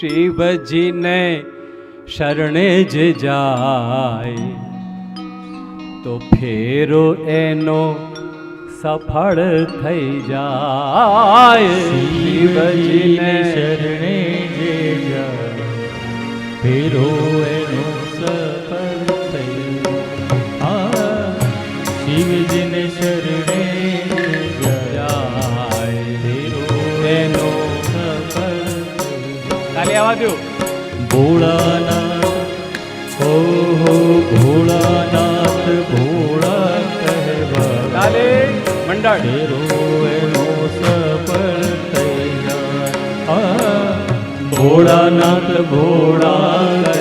શિવજીને શરણે જ જાય. તો ફેરો એનો સફળ થઈ જાય. શિવજીને શરણે જે જાય. ફેરો આવવા દો ભોળાનાથ હો હો ભોળાનાથ ભોળા કહેવા કાલે મંડળ. ફેરો એનો સફળ ભોળાનાથ ભોળા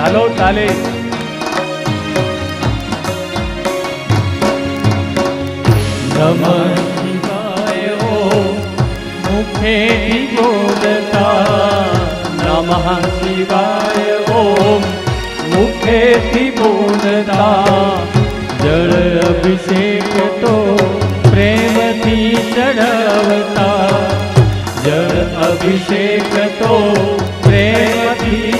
હાલો ચાલે. નમઃ મુખેથી બોલતા. નમઃ શિવાય ઓમ મુખેથી બોલતા. જળ અભિષેક તો પ્રેમથી ચડાવતા જળ અભિષેક તો પ્રેમથી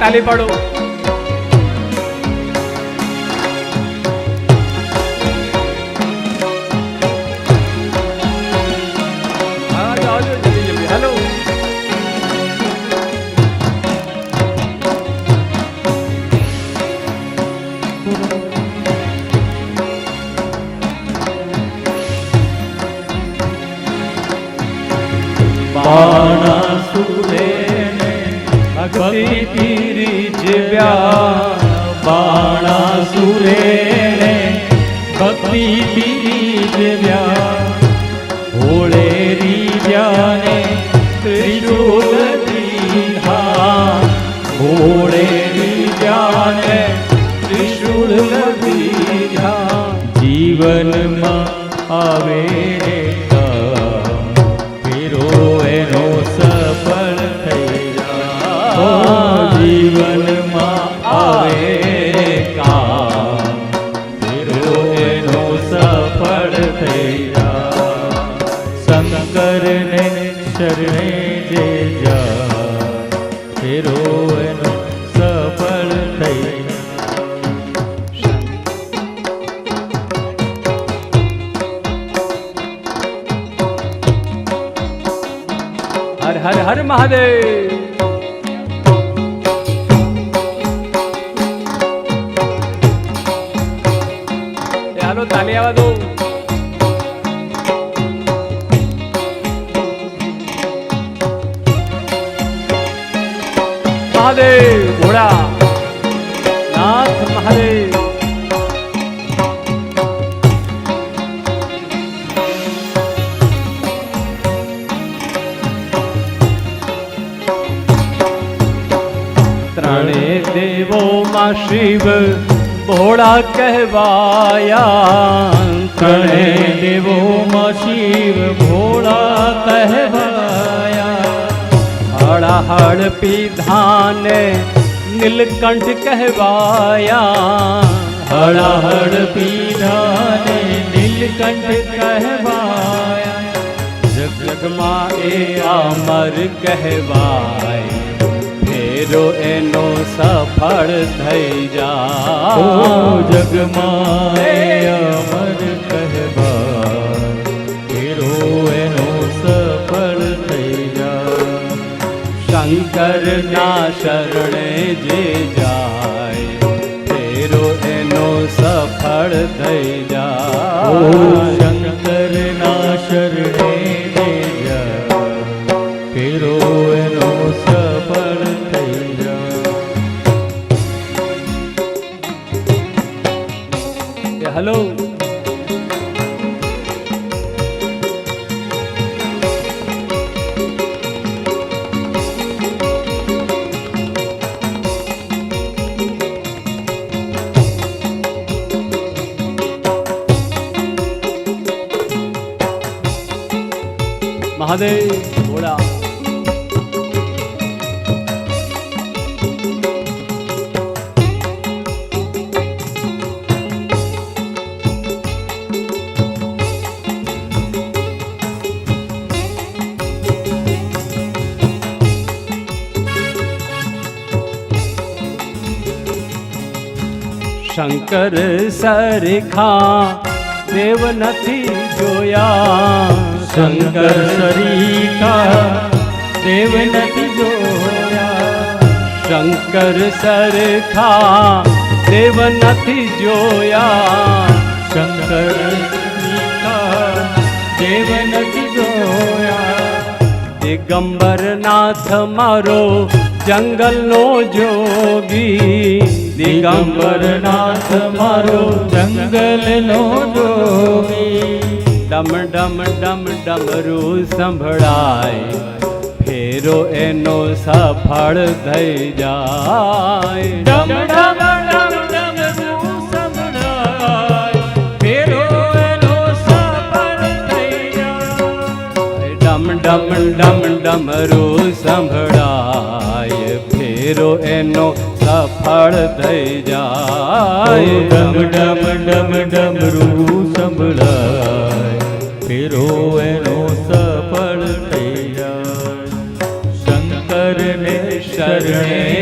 তালে পাড়ো। બાણાસુરે ભક્તિ રીજવ્યા ભોળે રીજાને ત્રિશુલ દીધા ભોળે રીજ્યાને ફેરો એનો સફળ થઈ. હર હર હર મહાદેવ! મહાદેવ ભોળા નાથ મહાદેવ ત્રણે દેવોમાં શિવ ભોળા કહેવાયા ત્રણે દેવોમાં શિવ ભોળા કહેવાયા હળહળ પીધાને નીલકંઠ કહેવાયા હળહળ પીધાને નીલકંઠ કહેવાયા જગ જગમાં એ અમર કહેવાય ફેરો એનો સફળ થઈ જા જગમાં એ અમર શંકરના શરણે જે જાય તેરો એનો સફળ થઈ જાય. મહાદેવ ભોળા શંકર સરખા દેવ નથી જોયા. શંકર સરિતા દેવ નથી જોયા. શંકર સરખા દેવ નથી જોયા. શંકર દેવ નથી જોયા. દિગંબરનાથ મારો જંગલનો જોગી. દિગંબર નાથ મારો જંગલનો જોગી ડમ ડમ ડમ, ડમરું સંભળાય. ફેરો એનો સફળ થઈ જાય. ડમ ડમ ડમ, ડમરું સંભળાય. ફેરો એનો સફળ થઈ જાય. ડમ ડમ ડમ, ડમરું સંભળાય. ફેરો એનો સફળ થઈ જાય. ડમ ડમ ડમ ડમરું સંભળાય. ફેરો એનો સફળ થઈ જાય. શંકરને શરણે